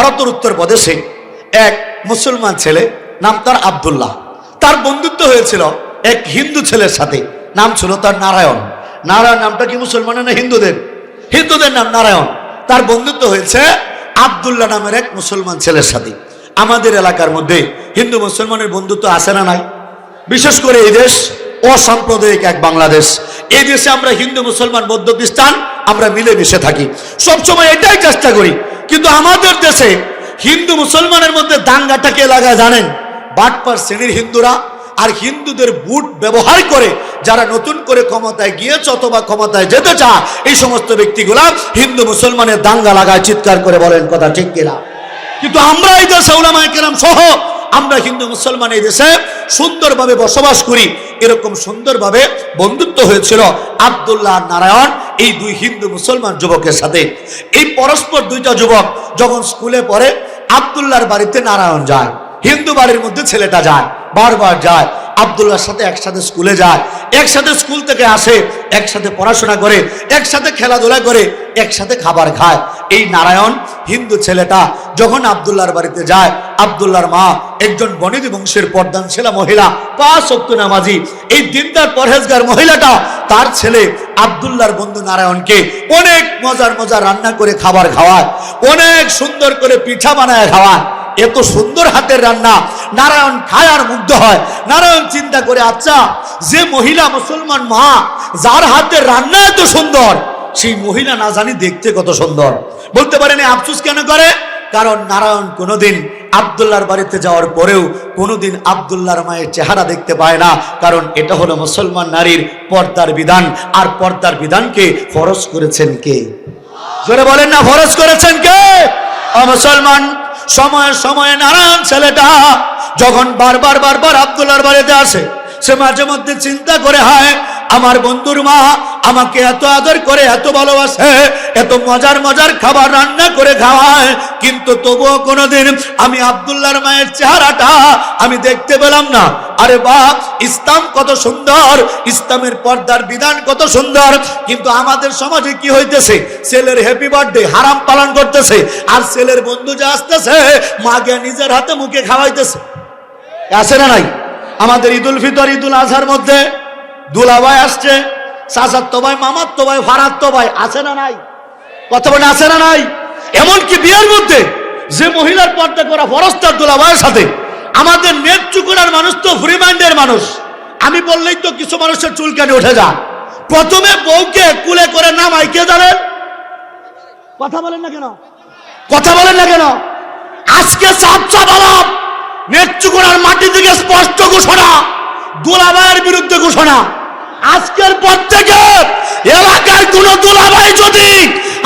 ভারতের উত্তর প্রদেশে এক মুসলমান ছেলে, নাম তার আবদুল্লাহ। তার বন্ধুত্ব হয়েছিল এক হিন্দু ছেলের সাথে, নাম ছিল তার নারায়ণ। নারায়ণ নামটা কি মুসলমানের না হিন্দুদের? হিন্দুদের নাম নারায়ণ। তার বন্ধুত্ব হয়েছে আবদুল্লাহ নামের এক মুসলমান ছেলের সাথে। আমাদের এলাকার মধ্যে হিন্দু মুসলমানের বন্ধুত্ব আছে না নাই? বিশেষ করে এই দেশ অসাম্প্রদায়িক এক বাংলাদেশ। এই দেশে আমরা হিন্দু, মুসলমান, বৌদ্ধ, খ্রিস্টান, আমরা মিলেমিশে থাকি। সবসময় এটাই চেষ্টা করি। কিন্তু আমাদের দেশে হিন্দু, মুসলমানের মধ্যে দাঙ্গাটা কে জানেন? বাটপার শ্রেণির হিন্দুরা আর হিন্দুদের বুট ব্যবহার করে যারা নতুন করে ক্ষমতায় গিয়েছে অথবা ক্ষমতায় যেতে চা এই সমস্ত ব্যক্তিগুলা হিন্দু, মুসলমানের দাঙ্গা লাগায় চিৎকার করে বলেন কথা ঠিক কিনা? কিন্তু আমরা এই দেশে ওলামায় কেরাম সহ আমরা হিন্দু, মুসলমান এই দেশে সুন্দরভাবে বসবাস করি। এরকম সুন্দরভাবে বন্ধুত্ব হয়েছিল আবদুল্লাহ নারায়ণ, এই দুই হিন্দু মুসলমান যুবকের সাথে। এই পরস্পর দুইটা যুবক যখন স্কুলে পড়ে, আবদুল্লাহর বাড়িতে নারায়ণ যায়, হিন্দু বাড়ির মধ্যে ছেলেটা যায়, বারবার যায়। আবদুল্লাহর সাথে একসাথে স্কুলে যায়, একসাথে স্কুল থেকে আসে, একসাথে পড়াশোনা করে, একসাথে খেলাধুলা করে, একসাথে খাবার খায়। এই নারায়ণ হিন্দু ছেলেটা যখন আবদুল্লাহর বাড়িতে যায়, আবদুল্লাহর মা একজন বনিদি বংশের পর্দানশীলা মহিলা, পাঁচ অক্ট নামাজি, এই দিনদার পরহেজগার মহিলাটা তার ছেলে আবদুল্লাহর বন্ধু নারায়ণকে অনেক মজার মজার রান্না করে খাবার খাওয়ায়, অনেক সুন্দর করে পিঠা বানায় খাওয়ায়। এত সুন্দর হাতের রান্না। নারায়ণ খায় আর মুগ্ধ হয়। নারায়ণ চিন্তা করে আচ্ছা যে মহিলা মুসলমান মা, যার হাতের রান্না এত সুন্দর, সেই মহিলা না জানি দেখতে কত সুন্দর। বলতে পারেন আফসুস কেন করে? কারণ নারায়ণ কোনোদিন আবদুল্লাহর বাড়িতে যাওয়ার পরেও কোনোদিন আবদুল্লাহর মায়ের চেহারা দেখতে পায় না। কারণ এটা হলো মুসলমান নারীর পর্দার বিধান। আর পর্দার বিধানকে ফরজ করেছেন কে? জোরে বলেন না, ফরজ করেছেন কে? মুসলমান। সময়ে সময়ে নারায়ণ ছেলেটা যখন বারবার বারবার আবদুল্লার বাড়িতে আসে, সে মাঝে মধ্যে চিন্তা করে হয় আমার বন্ধুর মা আমাকে এত আদর করে, এত ভালোবাসে, এত মজার মজার খাবার রান্না করে খাওয়ায়, কিন্তু তবুও কোনোদিন আমি আবদুল্লাহর মায়ের চেহারাটা আমি দেখতে পেলাম না। আরে বাপ, ইসলাম কত সুন্দর, ইসলামের পর্দার বিধান কত সুন্দর, কিন্তু আমাদের সমাজে কি হইতেছে? ছেলের হ্যাপি বার্থডে হারাম পালন করতেছে, আর ছেলের বন্ধু যে আসতেছে, মাকে নিজের হাতে মুখে খাওয়াইতেছে। আছে না নাই? আমাদের ঈদুল ফিতর, ঈদুল আজহার মধ্যে দুলাভাই আসছে চাচাত্ত ভাই, মামাত্ত ভাই ফারাত্ত ভাই, আছে না নাই? কথা বলে আছে না নাই? এমনকি বিয়ের মধ্যে যে মহিলার পর্দা করা ফরস্তার দুলাভাইয়ের সাথে, আমাদের নেট চুকুনার মানুষ তো ফ্রি মাইন্ডের মানুষ। আমি বললেই তো কিছু মানুষের চুলকানি উঠে যায়। প্রথমে বউকে কুলে করে নামাই কে জানেন কথা বলেন না কেন? কথা বলেন না কেন? আজকে চাপ চাপ আলাপ নেত্রকোনার মাটি থেকে স্পষ্ট ঘোষণা, দুলাভাইয়ের বিরুদ্ধে ঘোষণা। আজকের পর থেকে এলাকার কোন দুলাভাই যদি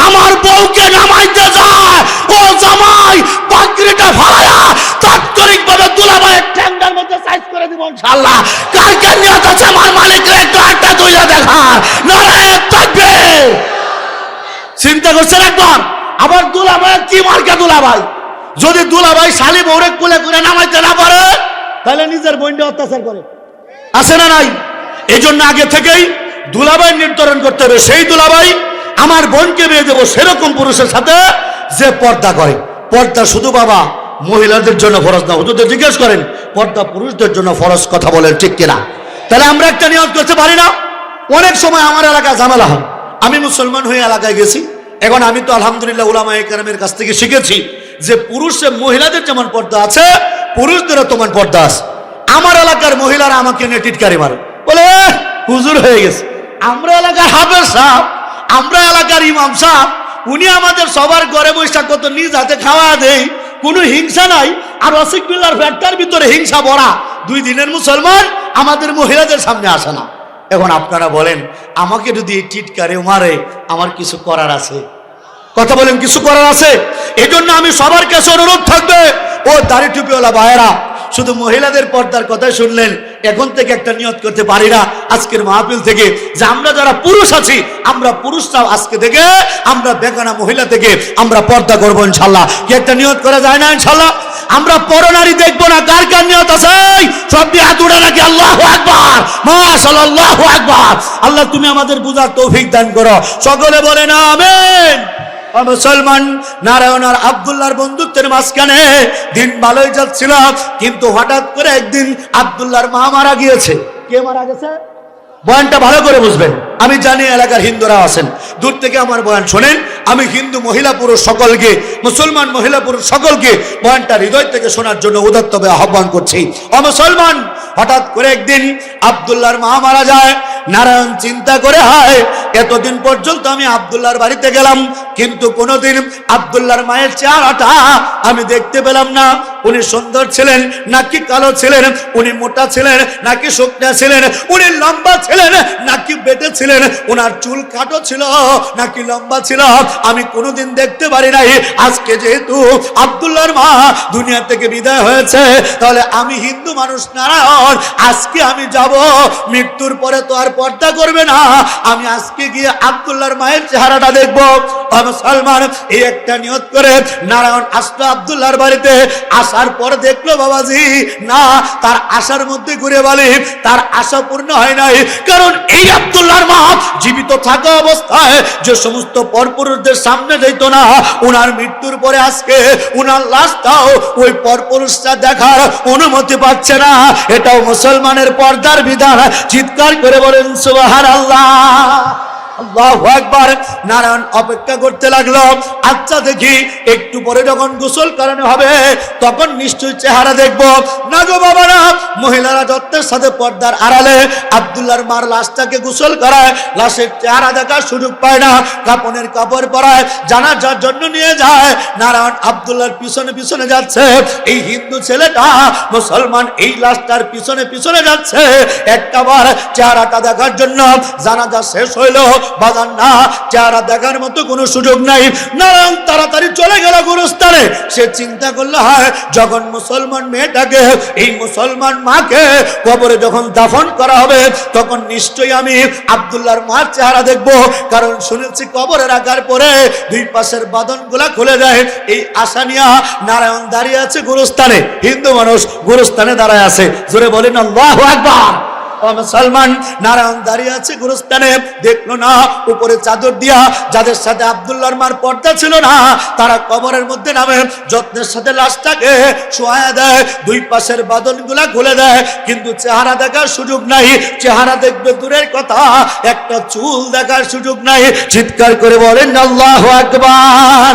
আমার বউকে নামাইতে যায়, ও জামাই পাত্রিটা ফালায়া তাৎক্ষণিক ভাবে দুলাভাইয়ের ট্যাংটার মধ্যে সাইজ করে দিব ইনশাআল্লাহ। কার কার নিয়ত আছে আমার মালিকের, একটু আটটা তুইয়া দেখা নারায়ণ থাকবে। চিন্তা করছেন একবার? আবার দুলাভাই কি মার্কা দুলাভাই? যদি দুলাভাই শালি বৌরে কুলে করে নামাইতে না পারে, তাহলে নিজের বোনটা অত্যাচার করে। আছে না নাই? এই জন্য আগে থেকেই দুলাভাই নির্ধারণ করতে হবে। সেই দুলাভাই আমার বোনকে বিয়ে দেবো সেরকম পুরুষের সাথে যে পর্দা করে। পর্দা শুধু বাবা, মহিলাদের জন্য ফরজ না। হুজুরদের জিজ্ঞেস করেন, পর্দা পুরুষদের জন্য ফরজ কথা বলেন, ঠিক কিনা? তাহলে আমরা একটা নিয়ত করতে পারি না। অনেক সময় আমার এলাকা ঝামেলা হয়। আমি মুসলমান হয়ে এলাকায় গেছি। এখন আমি তো আলহামদুলিল্লাহ উলামা একরামের কাছ থেকে শিখেছি যে পুরুষে মহিলাদের যেমন পর্দা আছে, পুরুষদেরও তেমন পর্দা আছে। আমার এলাকার মহিলারা আমাকে নিয়ে টিটকারি মারে। বলে হুজুর হয়ে গেছে। আমরা এলাকার হাফেজ সাহ আমরা এলাকার ইমাম সাহ উনি আমাদের সবার ঘরে বৈশাখ কত নিজ হাতে খাওয়া দেই, কোনো হিংসা নাই। আর রসিক বিল্লার ফ্যাক্টার ভিতরে হিংসা ভরা। দুই দিনের মুসলমান, আমাদের মহিলাদের সামনে আসে না। এখন আপনারা বলেন, আমাকে যদি টিটকারে মারে, আমার কিছু করার আছে? কথা বলেন, কিছু করার আছে? এই জন্য আমি সবার কাছে অনুরোধ থাকবে, ও দাড়ি টুপিওয়ালা ভাইয়েরা শুধু মহিলাদের পর্দার কথা শুনলেন। এখন থেকে একটা নিয়ত করতে পারি না আজকের মাহফিল থেকে যে আমরা যারা পুরুষ আছি, আমরা পুরুষরাও আজকে থেকে আমরা বেগানা মহিলা থেকে আমরা পর্দা করব ইনশাল্লাহ। কি একটা নিয়ত করা যায় না ইনশাল্লাহ? আমরা পরনারী দেখব না, কার কার নিয়ত আছে সব দিয়ে হাত উড়ে নাকি আল্লাহ আকবার মাশাল আল্লাহ আকবার। আল্লাহ তুমি আমাদের বুঝার তৌফিক দান করো। সকলে বলে না আমেন। মুসলমান, নারায়ণ আর আবদুল্লাহর বন্ধুত্বের মাঝখানে দিন ভালোই যাচ্ছিল, কিন্তু হঠাৎ করে একদিন আবদুল্লাহর মা মারা গিয়েছে। কে মারা গেছে? বয়ানটা ভালো করে বুঝবেন। আমি জানি এলাকার হিন্দুরা আছেন। দূর থেকে আমার বয়ান শোনেন। আমি হিন্দু মহিলা পুরুষ সকলকে, মুসলমান মহিলা পুরুষ সকলকে বয়ানটা হৃদয় থেকে শোনার জন্য উদাত্তভাবে আহ্বান করছি। ও মুসলমান হঠাৎ করে একদিন আবদুল্লাহর মা মারা যায়। নারায়ণ চিন্তা করে, হয়, এতদিন পর্যন্ত আমি আবদুল্লাহর বাড়িতে গেলাম, কিন্তু কোনোদিন আবদুল্লাহর মায়ের চেহারাটা আমি দেখতে পেলাম না। উনি সুন্দর ছিলেন, নাকি কালো ছিলেন, উনি মোটা ছিলেন, নাকি শুকনা ছিলেন, উনি লম্বা ছিলেন, নাকি বেটে ছিলেন ওনার চুল কাটো ছিল, নাকি লম্বা ছিল, আমি কোনোদিন দেখতে পারি নাই। আজকে যেহেতু আবদুল্লাহর মা দুনিয়া থেকে বিদায় হয়েছে, তাহলে আমি হিন্দু মানুষ নারায়ণ আজকে আমি যাব। মৃত্যুর পরে তো আর পর্দা করবে না। আমি আজকে গিয়ে আবদুল্লাহর মায়ের চেহারাটা দেখব। মুসলমান, এই একটা নিয়ত করে নারায়ণ আসলো আবদুল্লাহর বাড়িতে। আসার পর দেখল বাবাজি, না, তার আশার মধ্যে ঘুরে বলে। তার আশা পূর্ণ হয় নাই। কারণ এই আবদুল্লাহর মা জীবিত থাকা অবস্থায় যে সমস্ত পরপুরুষদের সামনে যেত না ওনার মৃত্যুর পরে আজকে ওনার লাশটাও ওই পরপুরুষটা দেখার অনুমতি পাচ্ছে না। এটাও মুসলমানের পর্দার বিধান চিৎকার করে বলেন সুবাহার আল্লাহ আল্লাহু আকবার। নারায়ণ অপেক্ষা করতে লাগল। আচ্ছা দেখি, একটু পরে যখন গোসল করানো হবে, তখন নিশ্চয়ই চেহারা দেখব। না গো বাবা না মহিলারা যত্নের সাথে পর্দার আড়ালে আব্দুল্লাহর মার লাশটাকে গোসল করায়, লাশের চেহারা দেখার সুযোগ পায় না, কাপনের কাপড় পরায়, জানাজার জন্য নিয়ে যায়। নারায়ণ আব্দুল্লাহর পিছনে পিছনে যাচ্ছে। এই হিন্দু ছেলেটা, মুসলমান, এই লাশটার পিছনে পিছনে যাচ্ছে। একটাবার চেহারাটা দেখার জন্য জানাজা শেষ হইল। বাজার না চেহারা দেখার মতো কোনো সুযোগ নাই। নারায়ণ তাড়াতাড়ি চলে গেল গুরুস্থানে। সে চিন্তা করল, হয়, যখন মুসলমান মেয়েটাকে, এই মুসলমান মাকে কবরে যখন দাফন করা হবে, তখন নিশ্চয়ই আমি আবদুল্লাহর মার চেহারা দেখব। কারণ শুনেছি কবরে রাখার পরে দুই পাশের বাদনগুলা খুলে যায় এই আশা নিয়ে নারায়ণ দাঁড়িয়ে আছে গুরুস্থানে। হিন্দু মানুষ গুরুস্থানে দাঁড়ায় আছে। জোরে বলেন, আল্লাহু আকবার! মুসলমান, নারায়ণ দাঁড়িয়ে আছে গুরুস্থানে। দেখল না, উপরে চাদর দিয়া যাদের সাথে আবদুল্লাহর মার পর্দা ছিল না, তারা কবরের মধ্যে নামে। যত্নের সাথে লাশটাকে শোয়া দেয়, দুই পাশের খুলে দেয়, কিন্তু চেহারা দেখার সুযোগ নাই। চেহারা দেখবে দূরের কথা, একটা চুল দেখার সুযোগ নাই। চিৎকার করে বলেন, আল্লাহ আকবার!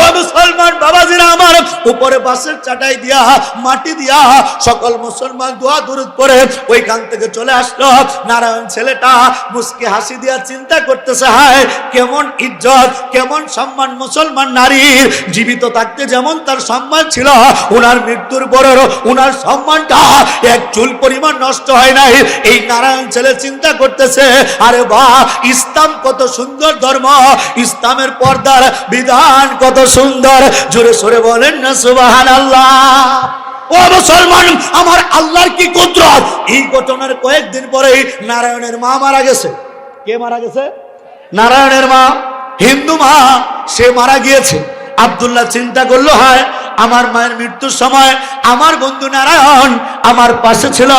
ও মুসলমান, বাবাজিরা আমার, উপরে বাসের চাটাই দিয়া, মাটি দিয়া সকল মুসলমান দোয়া দূরত করে ওইখান থেকে চলে আসলো। নারায়ণ ছেলেটা মুসকে হাসি দিয়া চিন্তা করতেছে, হায়, কেমন ইজ্জত, কেমন সম্মান মুসলমান নারীর। জীবিত থাকতে যেমন তার সম্মান ছিল ওনার মৃত্যুর পরেও ওনার সম্মানটা এক চুল পরিমাণ নষ্ট হয় নাই। এই নারায়ণ ছেলে চিন্তা করতেছে, আরে বাহ ইসলাম কত সুন্দর ধর্ম, ইসলামের পর্দার বিধান কত সুন্দর। জোরে সোরে বলেন না সুবাহান আল্লাহ আমার আল্লাহর কি কুদরত? এই ঘটনার কয়েকদিন পরে নারায়ণের মা মারা গেছে। কে মারা গেছে? নারায়ণের মা, হিন্দু মা, সে মারা গিয়েছে। আব্দুল্লাহ চিন্তা করল, হয়, আমার মায়ের মৃত্যুর সময় আমার বন্ধু নারায়ণ আমার পাশে ছিল,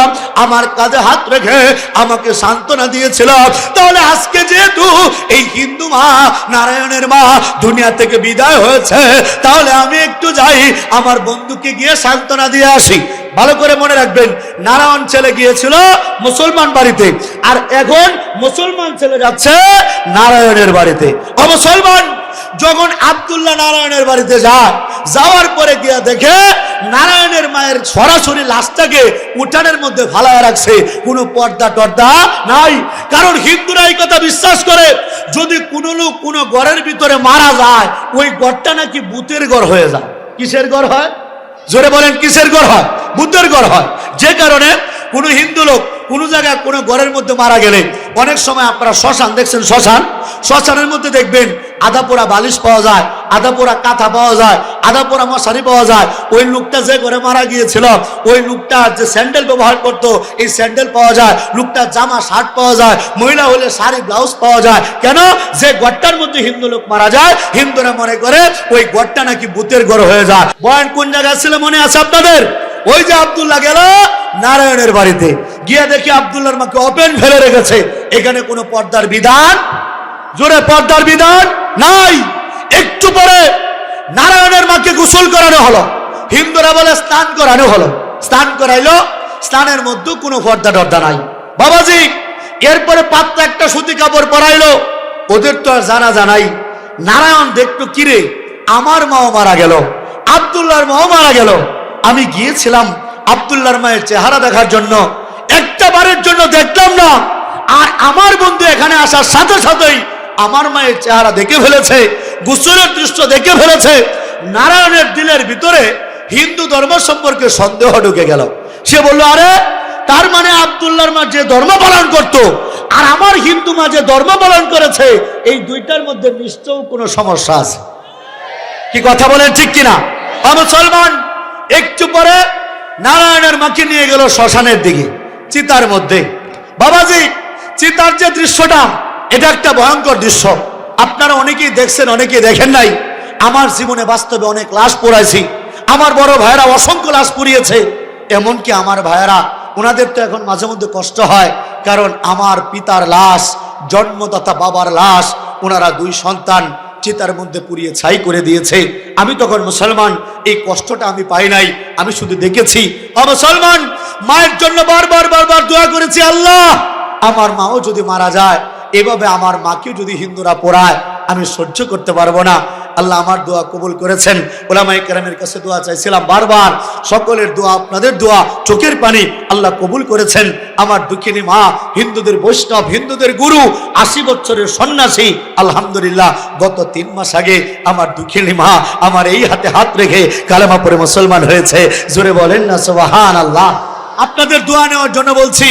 আমার কাঁধে হাত রেখে আমাকে সান্ত্বনা দিয়েছিল। তাহলে আজকে যেহেতু এই হিন্দু মা নারায়ণের মা দুনিয়া থেকে বিদায় হয়েছে, তাহলে আমি একটু যাই, আমার বন্ধুকে গিয়ে সান্ত্বনা দিয়ে আসি। ভালো করে মনে রাখবেন, নারায়ণ ছেলে গিয়েছিল মুসলমান বাড়িতে, আর এখন মুসলমান ছেলে যাচ্ছে নারায়ণের বাড়িতে। ও মুসলমান, যখন আব্দুল্লাহ নারায়ণের বাড়িতে যায়, যাওয়ার পরে গিয়া দেখে নারায়ণের মায়ের সরাসরি লাশটাকে উঠানের মধ্যে ফালায় রাখছে। কোনো পর্দা টর্দা নাই। কারণ হিন্দুরা এই কথা বিশ্বাস করে, যদি কোনো লোক কোনো ঘরের ভিতরে মারা যায়, ওই ঘরটা নাকি ভূতের ঘর হয়ে যায়। কিসের ঘর হয়? জোরে বলেন, কিসের ঘর হয়? বুদ্ধের ঘর হয়। যে কারণে কোনো হিন্দু লোক কোনো জায়গায় কোনো ঘরের মধ্যে মারা গেলে অনেক সময় আপনারা শ্মশান দেখছেন, শ্মশান। শ্মশানের মধ্যে দেখবেন আধা পোড়া বালিশ পাওয়া যায় আধা পোড়া কাঁথা পাওয়া যায় আধা পোড়া মশারি পাওয়া যায়। ওই লোকটা যে ঘরে মারা গিয়েছিল, ওই লোকটা যে স্যান্ডেল ব্যবহার করত, এই স্যান্ডেল পাওয়া যায় লোকটা জামা, শার্ট পাওয়া যায়, মহিলা হলে শাড়ি, ব্লাউজ পাওয়া যায়। কেন? যে ঘরটার মধ্যে হিন্দু লোক মারা যায়, হিন্দুরা মনে করে ওই ঘরটা নাকি ভূতের ঘর হয়ে যায়। বয়ান কোন জায়গায় ছিল মনে আছে আপনাদের? ওই যে আব্দুল্লাহ গেল নারায়ণের বাড়িতে। গিয়ে দেখি আব্দুল্লাহর মাকে ওপেন ফেলে রেখেছে। এখানে কোনো পর্দার বিধান? জোরে, পর্দার বিধান? নাই। একটু পরে নারায়ণের মাকে গোসল করানো হলো। হিন্দুরা বলে স্নান করানো হলো। স্নান করাইলো। স্নানের মধ্যে কোনো পর্দা টর্দা নাই। বাবাজি, এরপরে পাত্র একটা সুতি কাপড় পরাইলো। ওদের তো আর জানা জানাই নারায়ণ দেখতো কিরে, আমার মাও মারা গেল। আবদুল্লাহর মাও মারা গেল। আমি গিয়েছিলাম আবদুল্লাহর মায়ের চেহারা দেখার জন্য। একটা বারের জন্য দেখলাম না। আর আমার বন্ধু এখানে আসার সাথে সাথেই আমার মায়ের চেহারা দেখে ফেলেছে, গুসলের দৃশ্য দেখে ফেলেছে। নারায়ণের দিলের ভিতরে হিন্দু ধর্ম সম্পর্কে সন্দেহ ঢুকে গেল। সে বলল, আরে, তার মানে আবদুল্লাহর মা যে ধর্ম পালন করত আর আমার হিন্দু মা যে ধর্ম পালন করেছে, এই দুইটার মধ্যে নিশ্চয় কোনো সমস্যা আছে। কি কথা বলেন ঠিক কিনা? মুসলমান? একটু পরে নারায়ণের মাকে নিয়ে গেল শ্মশানের দিকে, চিতার মধ্যে। বাবাজি, চিতার যে দৃশ্যটা, এটা একটা ভয়ঙ্কর দৃশ্য। আপনারা অনেকেই দেখছেন, অনেকেই দেখেন নাই। আমার জীবনে বাস্তবে অনেক লাশ পড়াইছি আমার বড় ভাইয়েরা অসংখ্য লাশ পুড়িয়েছে। এমনকি আমার ভাইয়েরা ওনাদের তো এখন মাঝে মধ্যে কষ্ট হয়, কারণ আমার পিতার লাশ জন্মদাতা বাবার লাশ ওনারা দুই সন্তান। চিতার মধ্যে পুড়িয়ে ছাই করে দিয়েছে। আমি তখন মুসলমান, এই কষ্টটা আমি পাই নাই, আমি শুধু দেখেছি অ মুসলমান, মায়ের জন্য বারবার বারবার দোয়া করেছি আল্লাহ। আমার মাও যদি মারা যায়, এভাবে আমার মাকে যদি হিন্দুরা পড়ায়, আমি সহ্য করতে পারব না। আল্লাহ আমার দোয়া কবুল করেছেন। ওলামাই কেরামের কাছে দোয়া চাইছিলাম বারবার। সকলের দোয়া, আপনাদের দোয়া, চোখের পানি আল্লাহ কবুল করেছেন। আমার দুঃখিনী মা, হিন্দুদের বৈষ্ণব, হিন্দুদের গুরু, আশি বছরের সন্ন্যাসী, আলহামদুলিল্লাহ, গত তিন মাস আগে আমার দুঃখিনী মা আমার এই হাতে হাত রেখে কালেমা পরে মুসলমান হয়েছে। জোরে বলেন না সোহান আল্লাহ আপনাদের দোয়া নেওয়ার জন্য বলছি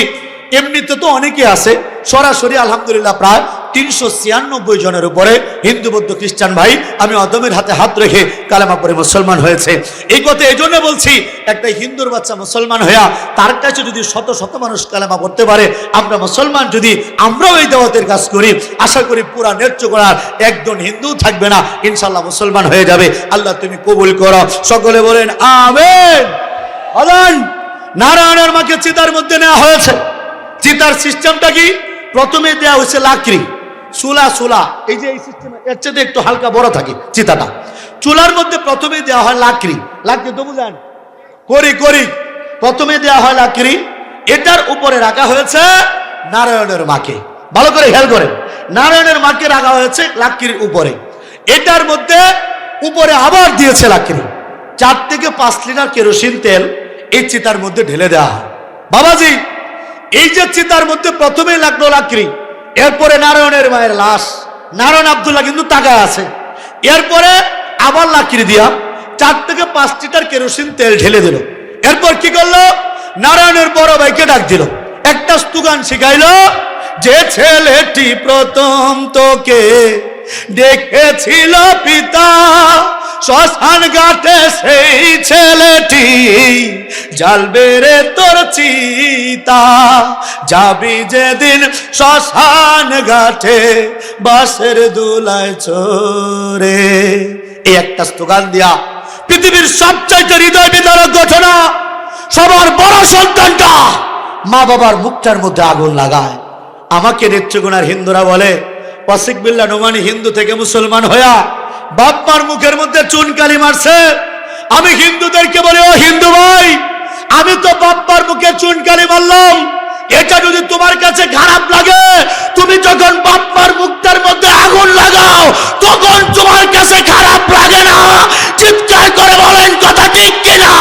এমনিতে তো অনেকে আছে, সরাসরি আলহামদুলিল্লাহ প্রায় তিনশো ছিয়ানব্বই জনের উপরে হিন্দু, বৌদ্ধ, খ্রিস্টান ভাই, আমি অদমের হাতে হাত রেখে কালেমা পরে মুসলমান হয়েছে। এই কথা এই জন্য বলছি একটা হিন্দুর বাচ্চা মুসলমান হইয়া তার কাছে যদি শত শত মানুষ কালেমা পড়তে পারে, আমরা মুসলমান যদি, আমরাও এই দেওয়াতের কাজ করি। আশা করি পুরা নেত্য করার একজন হিন্দু থাকবে না ইনশাল্লাহ মুসলমান হয়ে যাবে। আল্লাহ তুমি কবুল করো। সকলে বলেন, আমেন। নারায়ণের মাকে চিতার মধ্যে নেওয়া হয়েছে। চিতার সিস্টেমটা কি? প্রথমে দেওয়া হয়েছে লাকড়ি। চুলা চুলা। এই যে এই সিস্টেম এর চেয়ে একটু হালকা বড় থাকে চিতাটা। চুলার মধ্যে প্রথমে দেওয়া হয় লাকড়ি। লাকড়ি তো বুঝেন করি করি। প্রথমে দেওয়া হয় লাকড়ি। এটার উপরে রাখা হয়েছে নারায়ণের মাকে। ভালো করে খেয়াল করেন। নারায়ণের মাকে রাখা হয়েছে লাকড়ির উপরে। এটার মধ্যে উপরে আবার দিয়েছে লাকড়ি। চার থেকে পাঁচ লিটার কেরোসিন তেল এই চিতার মধ্যে ঢেলে দেওয়া হয়। বাবাজি এই যে চিতার মধ্যে প্রথমেই লাগল লাকড়ি, এরপরে নারায়ণের মায়ের লাশ। নারায়ণ আবদুল্লাহ কিন্তু তাকায় আছে। এরপরে আবার লাকড়ি দিয়া চার থেকে পাঁচ লিটার কেরোসিন তেল ঢেলে দিল। এরপর কি করল? নারায়ণের বড় ভাইকে ডাক দিল। একটা স্তুগান শিখাইলো, যে ছেলেটি প্রথম তোকে দেখেছিল পিতা শ্মশান ঘাটে সেই ছেলেটি। জালবে রে তোর চিতা। যাবি যেদিন শ্মশান ঘাটে বাসের দুলায় চোরে এই একটা স্লোগান দিয়া পৃথিবীর সবচাইতে হৃদয় বিদারক ঘটনা, সবার বড় সন্তানটা মা বাবার মুখটার মধ্যে আগুন লাগায়। আমাকে নেত্রগুণার হিন্দুরা বলে, ওয়াসিক বিল্লা নোমানি হিন্দু থেকে মুসলমান হইয়া বাপ্পার মুখের মধ্যে চুনকালি মারছে। আমি হিন্দুদেরকে বলি, ও হিন্দু ভাই, আমি তো বাপ্পার মুখে চুনকালি মারলাম। এটা যদি তোমার কাছে খারাপ লাগে, তুমি যখন বাপ্পার মুখটার মধ্যে আগুন লাগাও, তখন তোমার কাছে খারাপ লাগে না। চিৎকার করে বলেন কথা ঠিক কিনা?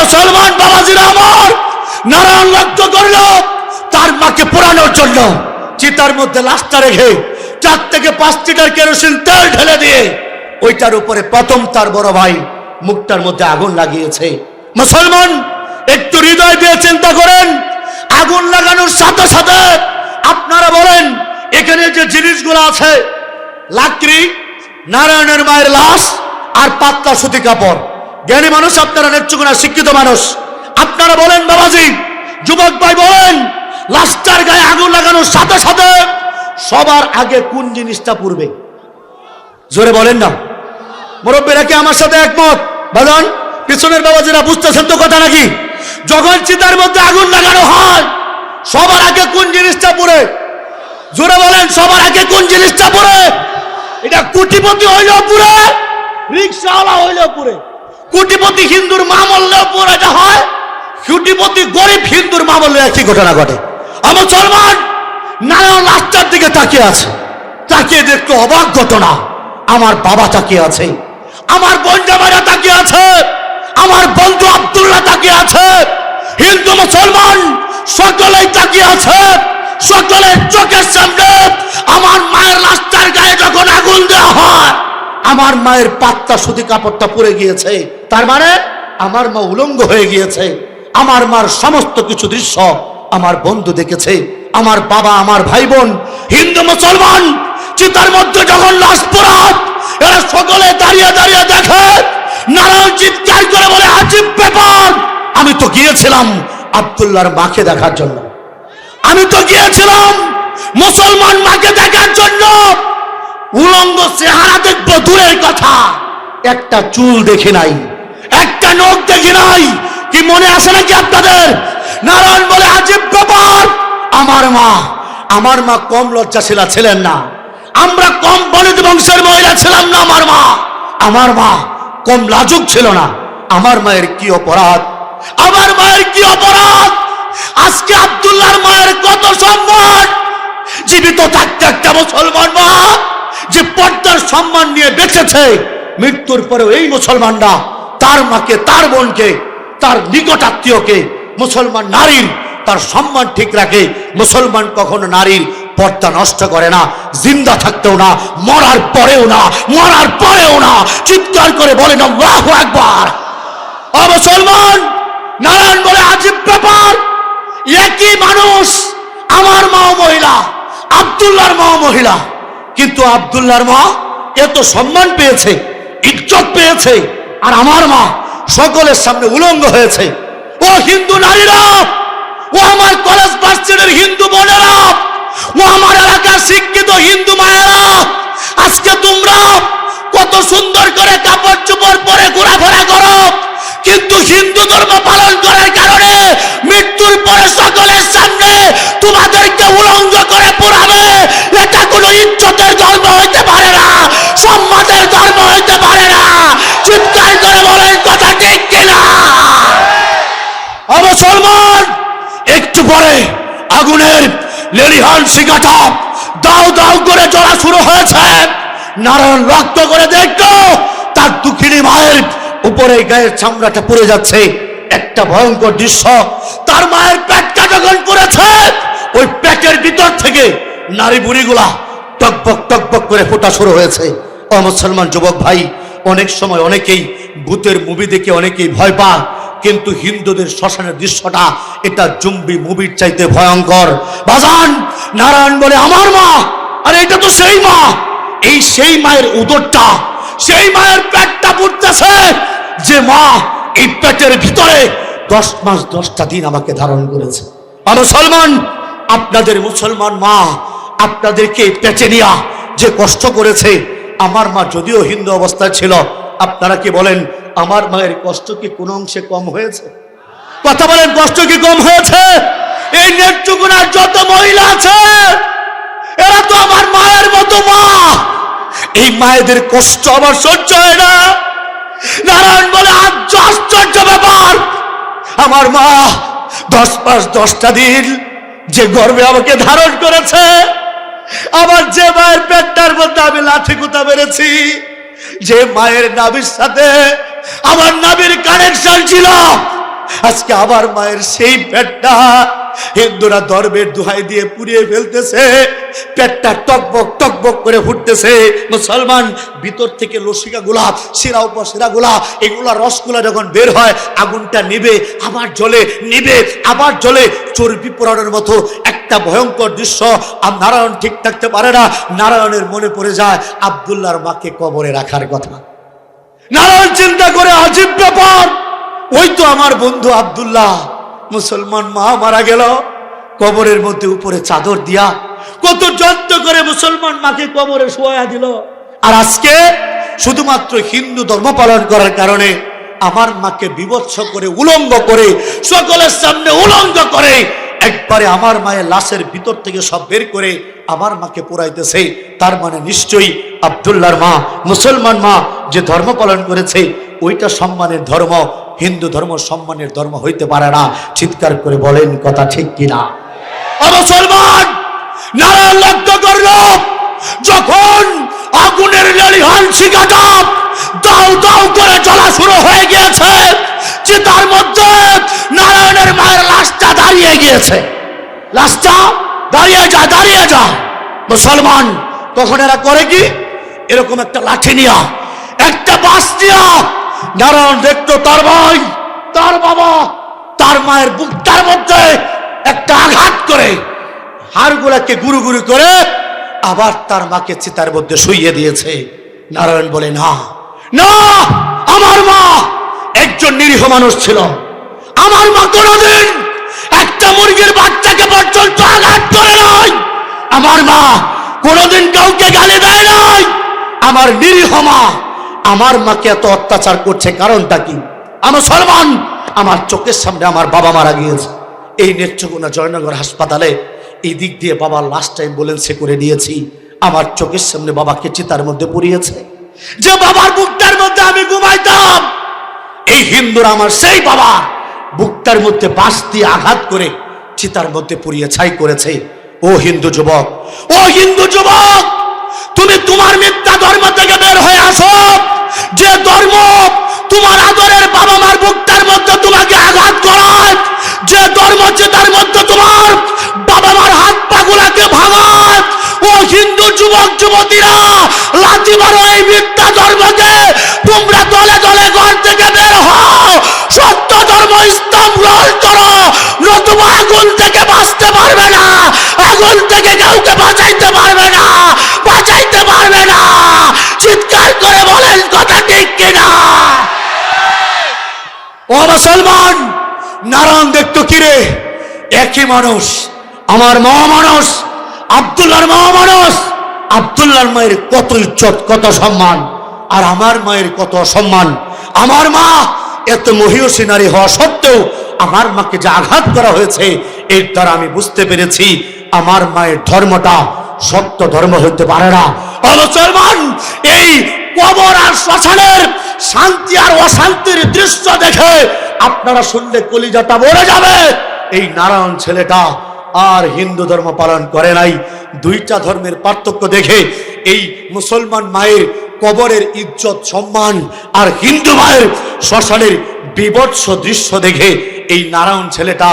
মুসলমান বাবাজিরা আমার, নারায়ণ লক্ষ্য করল তার মাকে পোড়ানোর জন্য। চিতার মধ্যে লাশটা রেখে চার থেকে পাঁচ লিটার কেরোসিন তেল ঢেলে দিয়ে ওইটার উপরে প্রথম তার বড় ভাই মুখটার মধ্যে আগুন লাগিয়েছে। মুসলমান, একটু হৃদয় দিয়ে চিন্তা করেন। আগুন লাগানোর সাথে সাথে আপনারা বলেন, এখানে যে জিনিসগুলো আছে, লাকড়ি, নারায়ণের মায়ের লাশ আর পাতলা সুতি কাপড়। জ্ঞানী মানুষ, আপনারা নেত্রগুণা শিক্ষিত মানুষ। আপনারা বলেন, বাবাজি, যুবক ভাই বলেন লাস্টার গায়ে আগুন লাগানোর সাথে সাথে সবার আগে কোন জিনিসটা পূর্বে জোরে বলেন না। মুরব্বীরা কি আমার সাথে একমত? বাজান পিছনের বাবাজিরা বুঝতেছেন তো কথা নাকি? যখন চিতার মধ্যে আগুন লাগানো হয়। সবার আগে কোন জিনিসটা পড়ে? জোরে বলেন, সবার আগে কোন জিনিসটা পড়ে? এটা কোটিপতি হইলেও পুরে রিক্সাওয়ালা হইলেও পুরে কোটিপতি হিন্দুর মা মরলেও পুরে যা হয়, কোটিপতি গরিব হিন্দুর মা মরলে একই ঘটনা ঘটে। আমার রাস্তার দিকে তাকিয়ে আছে। তাকিয়ে দেখতে অবাক ঘটনা। আমার বাবা তাকিয়ে আছে। আমার বোন জামাইরা তাকিয়ে আছে। আমার বন্ধু আব্দুল্লাহ তাকিয়ে আছে। হিন্দু, মুসলমান, সকলেই তাকিয়ে আছে। সকলের চোখের সামনে আমার মায়ের রাস্তার গায়ে যখন আগুন দেওয়া হয়, আমার মায়ের পাত্তা সুতি কাপড়টা পরে গিয়েছে। তার মানে আমার মা উলঙ্গ হয়ে গিয়েছে। আমার মার সমস্ত কিছু দৃশ্য আমার বন্ধু দেখেছে। আমার বাবা, আমার ভাই বোন হিন্দু মুসলমান, চিতার মধ্যে যখন লাশ পোড়াত এরা সকলে দাঁড়িয়ে দাঁড়িয়ে দেখে, নারায়ণ চিৎকার করে বলে, আজীব ব্যাপার, আমি তো গিয়েছিলাম আব্দুল্লাহর মাকে দেখার জন্য। আমি তো গিয়েছিলাম মুসলমান মাকে দেখার জন্য। উলঙ্গ চেহারা দেখব, দূরের কথা। একটা চুল দেখি নাই, একটা নখ দেখি নাই। কি মনে আসে নাকি আপনাদের? নারায়ণ বলে, আজীব ব্যাপার, আমার মা আমার মা কম লজ্জাশীলা ছিলেন না। আমরা কম বনিত বংশের মহিলা ছিলাম না আমার মা। আমার মা কম লাজুক ছিল না। আমার মায়ের কি অপরাধ? আমার মায়ের কি অপরাধ? আজকে আব্দুল্লাহর মায়ের কত সম্মান? জীবিত থাকতে একটা মুসলমান মা যে পর্দার সম্মান নিয়ে বেঁচেছে, মৃত্যুর পরেও এই মুসলমানরা তার মাকে, তার বোনকে, তার নিকট আত্মীয়কে, মুসলমান নারীর তার সম্মান ঠিক রাখে। মুসলমান কখনো নারীর পর্দা নষ্ট করে না, জিন্দা থাকতেও না, মরার পরেও না, মরার পরেও না। চিৎকার করে বলেন, আল্লাহু একবার ও মুসলমান, নারায়ণ বলে, আজীব ব্যাপার। একই মানুষ, আমার মাও মহিলা, আব্দুল্লাহর মাও মহিলা। কিন্তু আব্দুল্লাহর মা এত সম্মান পেয়েছে, ইজ্জত পেয়েছে, আর আমার মা সকলের সামনে উলঙ্গ হয়েছে। ও হিন্দু নারীরা ও আমার কলেজ ভার্সিটির হিন্দু বোনেরা, ও আমার এলাকার শিক্ষিত হিন্দু মায়েরা, আজকে তোমরা কত সুন্দর করে কাপড় চোপড় পরে ঘোরাফেরা করো। কিন্তু হিন্দু ধর্ম পালন করার কারণে মৃত্যুর পরে সকলের সামনে তোমাদেরকে উলঙ্গ করে পোড়াবে। এটা কোনো ইজ্জতের ধর্ম হইতে পারে না, সম্মানের ধর্ম হইতে পারে না। চিৎকার করে বলেন, কথা ঠিক কিনা? মুসলমান একটু পরে আগুনের লেলিহান শিকাটা দাও দাও করে জ্বলা শুরু হয়েছে। নারায়ণ রক্ত করে দেখতো তার দুঃখিনী মায়ের উপরে গায়ের চামড়াটা পড়ে যাচ্ছে। একটা ভয়ঙ্কর দৃশ্য, তার মায়ের পেটটা যখন পড়েছে ওই পেটের ভিতর থেকে নারী বুড়িগুলা টকবক টকবক করে ফোটা শুরু হয়েছে। ও মুসলমান যুবক ভাই, অনেক সময় অনেকেই ভূতের মুভি দেখে অনেকেই ভয় পায়। কিন্তু হিন্দুদের শ্মশানের দৃশ্যটা এটা জুম্বি মুভির চাইতে ভয়ঙ্কর। বাজান, নারায়ণ বলে, আমার মা! আরে, এটা তো সেই মা। এই সেই মায়ের উদরটা, সেই মায়ের পেটটা পড়তেছে। যে মা এই পেটের ভিতরে দশ মাস, দশটা দিন আমাকে ধারণ করেছে। আর মুসলমান, আপনাদের মুসলমান মা, আপনাদেরকে পেটে নিয়া যে কষ্ট করেছে, আমার মা যদিও হিন্দু অবস্থায় ছিল, আপনারা কি বলেন আমার মায়ের কষ্ট কি কোনো অংশে কম হয়েছে? কথা বলেন, কষ্ট কি কম হয়েছে? এই নেত্রকোনার যত মহিলা আছে, এরা তো আমার মায়ের মতো মা। এই মায়েদের কষ্ট আমার সহ্য হয় না। নারায়ণ বলে আশ্চর্য ব্যাপার। আমার মা দশ পাঁচ দশটা দিন যে গর্বে আমাকে ধারণ করেছে আমার যে মায়ের পেটটার মধ্যে আমি লাঠি কুতা মেরেছি, যে মায়ের নাবির সাথে আমার নাবির কানেকশন ছিল। আজকে আমার মায়ের সেই পেটটা হিন্দুরা ধর্মের দোহাই দিয়ে পুড়িয়ে ফেলতেছে, পেটটা টকবক টকবক করে ফুটতেছে। মুসলমান ভিতর থেকে লসিকা গুলা শিরা উপশিরা গুলা এগুলা রসগুলা যখন বের হয়, আগুনটা নিবে, আবার জ্বলে, নিবে, আবার জ্বলে, চর্বি পোড়ানোর মতো একটা ভয়ঙ্কর দৃশ্য আর নারায়ণ ঠিক থাকতে পারে না। নারায়ণের মনে পড়ে যায়, আবদুল্লাহর মাকে কবরে রাখার কথা। নারায়ণ চিন্তা করে আজীব ব্যাপার। ওই তো আমার বন্ধু আব্দুল্লাহ, মুসলমান মা মারা গেল। কবরের মধ্যে উপরে চাদর দিয়া কত যত্ন করে মুসলমান মাকে কবরে শোয়া দিল। আর আজকে শুধুমাত্র হিন্দু ধর্ম পালন করার কারণে আমার মাকে বিভৎস করে উলঙ্গ করে, সকলের সামনে উলঙ্গ করে একবারে আমার মায়ের লাশের ভিতর থেকে সব বের করে আমার মাকে পুরাইতেছে তার মানে নিশ্চয়ই আবদুল্লার মা, মুসলমান মা যে ধর্ম পালন করেছে, ওইটা সম্মানের ধর্ম, হিন্দু ধর্ম সম্মানের ধর্ম হইতে পারে না। চিৎকার করে বলেন, কথা ঠিক কিনা? মুসলমান নারায়ণ লক্ষ্য করল। যখন আগুনের লেলিহান শিকাটা দাউ দাউ করে জ্বলা শুরু হয়ে গিয়েছে। যে তার মধ্যে নারায়ণের মায়ের লাশটা দাঁড়িয়ে গিয়েছে। লাশটা দাঁড়িয়ে যা দাঁড়িয়ে যা। মুসলমান, তখন এরা করে কি? এরকম একটা লাঠি নিয়া, একটা বাস দিয়া নারায়ণ দেখতো তার ভাই, তার বাবা, তার মায়ের বুকটার মধ্যে একটা আঘাত করে। হাড়গুলাকে গুরু গুরু করে আবার তার মাকে চিতার মধ্যে শুইয়ে দিয়েছে। নারায়ণ বলে, না না, আমার মা একজন নিরীহ মানুষ ছিল। আমার মা কোনোদিন একটা মুরগির বাচ্চাকে পর্যন্ত আঘাত করে নাই। আমার মা কোনোদিন কাউকে গালি দেয় নাই। আমার নিরীহ মা আমার মাকে এত অত্যাচার করছে, কারণটা কি? আমার সলমান আমার চোখের সামনে আমার বাবা মারা গিয়েছে। এই নেত্রকোনা জয়নগর হাসপাতালে এই দিক দিয়ে বাবার লাস্ট টাইম অ্যাম্বুলেন্সে করে দিয়েছি আমার চোখের সামনে বাবাকে চিতার মধ্যে পুড়িয়েছে। যে বাবার বুকটার মধ্যে আমি ঘুমাইতাম, এই হিন্দুরা আমার সেই বাবা। বুকটার মধ্যে বাঁশ দিয়ে আঘাত করে চিতার মধ্যে পুড়িয়ে ছাই করেছে। ও হিন্দু যুবক, ও হিন্দু যুবক, তুমি তোমার মিথ্যা ধর্ম থেকে বের হয়ে আসো। যে ধর্ম তোমার আদরের বাবা মার বুকটার মধ্যে তোমাকে আঘাত করায়, যে ধর্ম চেতার মধ্যে তোমার বাবা মার হাত পাগুলাকে ভাঙায়, ও হিন্দু যুবক, যুবতীরা, লাথি মারো এই মিথ্যা ধর্মকে। তোমরা দলে দলে ঘর ইসলাম গ্রহণ করো নতুবা আগুন থেকে বাঁচতে পারবে না। আগুন থেকে কাউকে বাঁচাইতে পারবে না। বাঁচাইতে পারবে না। চিৎকার করে বলেন কথা ঠিক কিনা? ও মুসলমান, নারায়ণ দেখতো কিরে একই মানুষ, আমার মা মানুষ আবদুল্লার মা মানুষ আবদুল্লার মায়ের কত ইজ্জত, কত সম্মান, আর আমার মায়ের কত সম্মান আমার মা এত মহিষী নারী হওয়া সত্ত্বেও আমার মাকে যে আঘাত করা হয়েছে, এর দ্বারা আমি বুঝতে পেরেছি আমার মায়ের ধর্মটা সত্য ধর্ম হইতে পারে না। মুসলমান, এই কবর আর শ্মশানের শান্তি আর অশান্তির দৃশ্য দেখে আপনারা শুনলে কলিজাটা মরে যাবে। এই নারায়ণ ছেলেটা আর হিন্দু ধর্ম পালন করে নাই। দুইটা ধর্মের পার্থক্য দেখে এই মুসলমান মায়ের কবরের ইজ্জত, সম্মান আর হিন্দু ভাইয়ের শ্মশানের বিবৎস দৃশ্য দেখে এই নারায়ণ ছেলেটা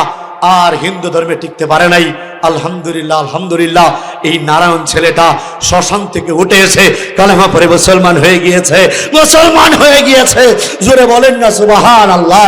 আর হিন্দু ধর্মে টিকতে পারে নাই। আলহামদুলিল্লাহ আলহামদুলিল্লাহ, এই নারায়ণ ছেলেটা শ্মশান থেকে উঠে এসে কালেমা পরে মুসলমান হয়ে গিয়েছে, মুসলমান হয়ে গিয়েছে। জোরে বলেন না সুবাহান আল্লাহ